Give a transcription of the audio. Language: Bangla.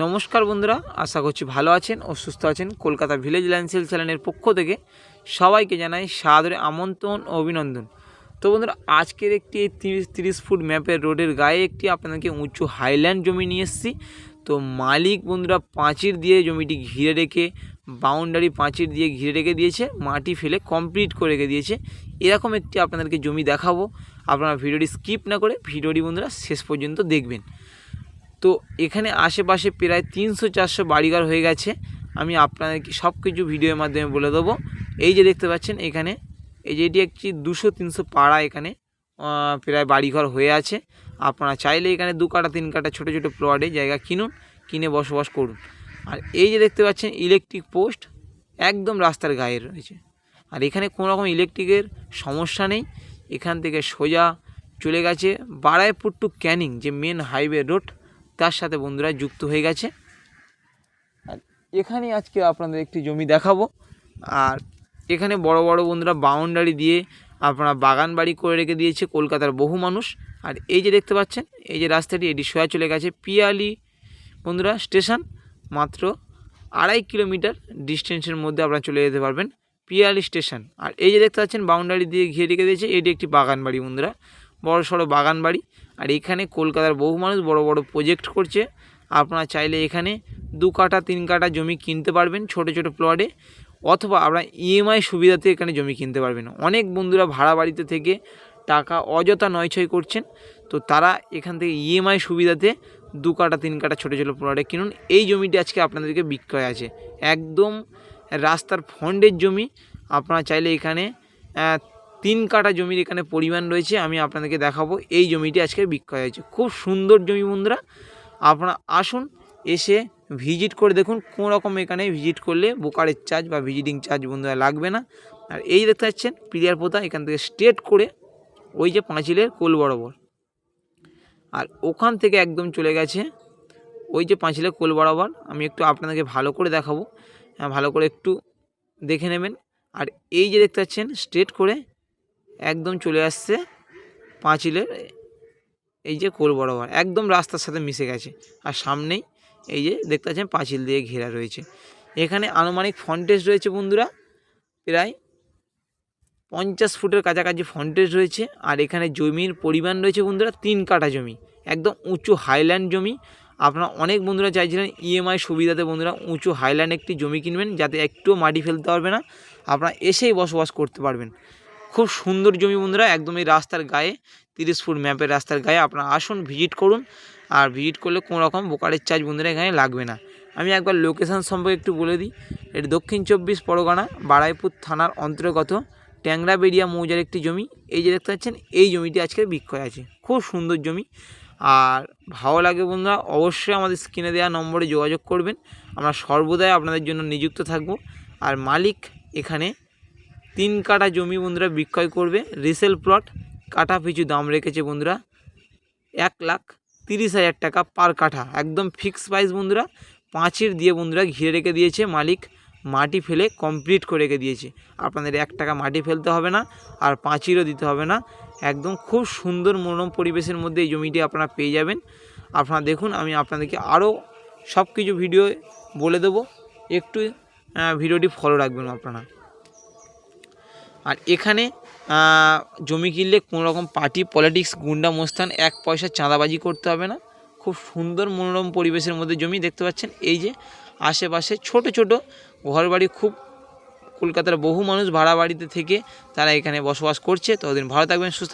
নমস্কার বন্ধুরা, আশা করছি ভালো আছেন ও সুস্থ আছেন কলকাতা ভিলেজ ল্যান্ডসেল চ্যানেলের পক্ষ থেকে সবাইকে জানাই সাদরে আমন্ত্রণ ও অভিনন্দন। তো বন্ধুরা, আজকের একটি তিরিশ তিরিশ ফুট ম্যাপের রোডের গায়ে একটি আপনাদেরকে উঁচু হাইল্যান্ড জমি নিয়ে এসেছি। তো মালিক বন্ধুরা পাঁচির দিয়ে জমিটি ঘিরে রেখে বাউন্ডারি পাঁচির দিয়ে ঘিরে রেখে দিয়েছে, মাটি ফেলে কমপ্লিট করে রেখে দিয়েছে। এরকম একটি আপনাদেরকে জমি দেখাবো। আপনারা ভিডিওটি স্কিপ না করে ভিডিওটি বন্ধুরা শেষ পর্যন্ত দেখবেন। তো এখানে আশেপাশে প্রায় তিনশো চারশো বাড়িঘর হয়ে গেছে। আমি আপনাদেরকে সব কিছু ভিডিওর মাধ্যমে বলে দেবো। এই যে দেখতে পাচ্ছেন এখানে, এই যে এটি একটি দুশো তিনশো পাড়া এখানে প্রায় বাড়িঘর হয়ে আছে। আপনারা চাইলে এখানে দু কাটা তিন কাটা ছোটো ছোটো প্লটে জায়গা কিনুন, কিনে বসবাস করুন। আর এই যে দেখতে পাচ্ছেন ইলেকট্রিক পোস্ট একদম রাস্তার গায়ে রয়েছে। আর এখানে কোনো রকম ইলেকট্রিকের সমস্যা নেই। এখান থেকে সোজা চলে গেছে বারাইপুর টু ক্যানিং, যে মেন হাইওয়ে রোড তার সাথে বন্ধুরা যুক্ত হয়ে গেছে। আর এখানে আজকে আপনাদের একটি জমি দেখাবো। আর এখানে বড় বড় বন্ধুরা বাউন্ডারি দিয়ে আপনারা বাগান বাড়ি করে রেখে দিয়েছে কলকাতার বহু মানুষ। আর এই যে দেখতে পাচ্ছেন, এই যে রাস্তাটি, এটি সোয়া চলে গেছে পিয়ালি বন্ধুরা স্টেশন। মাত্র আড়াই কিলোমিটার ডিস্টেন্সের মধ্যে আপনারা চলে যেতে পারবেন পিয়ালি স্টেশন। আর এই যে দেখতে পাচ্ছেন, বাউন্ডারি দিয়ে ঘিরে রেখে দিয়েছে, এটি একটি বাগান বাড়ি বন্ধুরা। বড় সড়ো বাগান বাড়ি। আর এখানে কলকাতার বহু মানুষ বড় বড় প্রজেক্ট করছে। আপনারা চাইলে এখানে দু কাঠা, তিন কাঠা জমি কিনতে পারবেন ছোট ছোট প্লটে অথবা আপনারা ইএমআই সুবিধাতে এখানে জমি কিনতে পারবেন। অনেক বন্ধুরা ভাড়া বাড়িতে থেকে টাকা অযথা নয়ছয় করছেন। তো তারা এখান থেকে ইএমআই সুবিধাতে দু কাঠা, তিন কাঠা ছোটো ছোটো প্লটে কিনুন। এই জমিটি আজকে আপনাদেরকে বিক্রয় আছে। একদম রাস্তার ফন্ডের জমি। আপনারা চাইলে এখানে তিন কাঠা জমির এখানে পরিমাণ রয়েছে, আমি আপনাদেরকে দেখাবো। এই জমিটি আজকে বিক্রয় হয়েছে। খুব সুন্দর জমি বন্ধুরা, আপনারা আসুন, এসে ভিজিট করে দেখুন, কোনো রকম এখানে ভিজিট করলে বোকারের চার্জ বা ভিজিটিং চার্জ বন্ধুরা লাগবে না। আর এই দেখতে পাচ্ছেন, প্রিয়ার পোতা, এখান থেকে স্ট্রেট করে ওই যে পাঁচিলের কোল বরাবর। আর ওখান থেকে একদম চলে গেছে, ওই যে পাঁচিলের কোল বরাবর। আমি একটু আপনাদেরকে ভালো করে দেখাবো হ্যাঁ ভালো করে একটু দেখে নেবেন। আর এই যে দেখতে পাচ্ছেন, স্ট্রেট করে একদম চলে আসছে পাঁচিলের, এই যে কোল বরাবর, একদম রাস্তার সাথে মিশে গেছে। আর সামনেই এই যে দেখতে পাচ্ছেন পাঁচিল দিয়ে ঘেরা রয়েছে। এখানে আনুমানিক ফন্টেজ রয়েছে বন্ধুরা, প্রায় পঞ্চাশ ফুটের কাছাকাছি ফন্টেজ রয়েছে। আর এখানে জমির পরিমাণ রয়েছে বন্ধুরা, তিন কাঠা জমি, একদম উঁচু হাইল্যান্ড জমি। আপনারা অনেক বন্ধুরা চাইছিলেন ইএমআই সুবিধাতে বন্ধুরা উঁচু হাইল্যান্ড একটি জমি কিনবেন, যাতে একটুও মাটি ফেলতে পারবে না। আপনারা এসেই বসবাস করতে পারবেন। খুব সুন্দর জমি বন্ধুরা, একদম এই রাস্তার গায়ে, তিরিশ ফুট ম্যাপের রাস্তার গায়ে আপনারা আসুন ভিজিট করুন। আর ভিজিট করলে কোনো রকম বোকারের চার্জ বন্ধুরা এখানে লাগবে না। আমি একবার লোকেশান সম্পর্কে একটু বলে দিই। এটি দক্ষিণ চব্বিশ পরগনা, বারাইপুর থানার অন্তর্গত ট্যাংরা ট্যাংরাবেড়িয়া মৌজার একটি জমি। এই যে দেখতে পাচ্ছেন, এই জমিটি আজকে বিক্রয় আছে। খুব সুন্দর জমি। আর ভালো লাগে বন্ধুরা, অবশ্যই আমাদের স্ক্রিনে দেওয়া নম্বরে যোগাযোগ করবেন। আমরা সর্বদাই আপনাদের জন্য নিযুক্ত থাকব। আর মালিক এখানে তিন কাঠা জমি বন্ধুরা বিক্রয় করবে। রিসেল প্লট কাঠা পিছু দাম রেখেছে বন্ধুরা এক লাখ তিরিশ হাজার টাকা পার কাঠা। একদম ফিক্স প্রাইস বন্ধুরা, পাঁচির দিয়ে বন্ধুরা ঘিরে রেখে দিয়েছে মালিক। মাটি ফেলে কমপ্লিট করে রেখে দিয়েছে। আপনাদের এক টাকা মাটি ফেলতে হবে না, আর পাঁচিরও দিতে হবে না। একদম খুব সুন্দর মনোরম পরিবেশের মধ্যে এই জমিটি আপনারা পেয়ে যাবেন। আপনারা দেখুন, আমি আপনাদেরকে আরও সব কিছু ভিডিও বলে দেবো। একটু ভিডিওটি ফলো রাখবেন আপনারা। আর এখানে জমি কিনলে কোনো রকম পার্টি, পলিটিক্স, গুন্ডা, মোস্তান, এক পয়সা চাঁদাবাজি করতে হবে না। খুব সুন্দর মনোরম পরিবেশের মধ্যে জমি দেখতে পাচ্ছেন। এই যে আশেপাশে ছোট ছোট ঘরবাড়ি, খুব কলকাতার বহু মানুষ ভাড়া বাড়িতে থেকে তারা এখানে বসবাস করছে। ততদিন ভালো থাকবেন, সুস্থ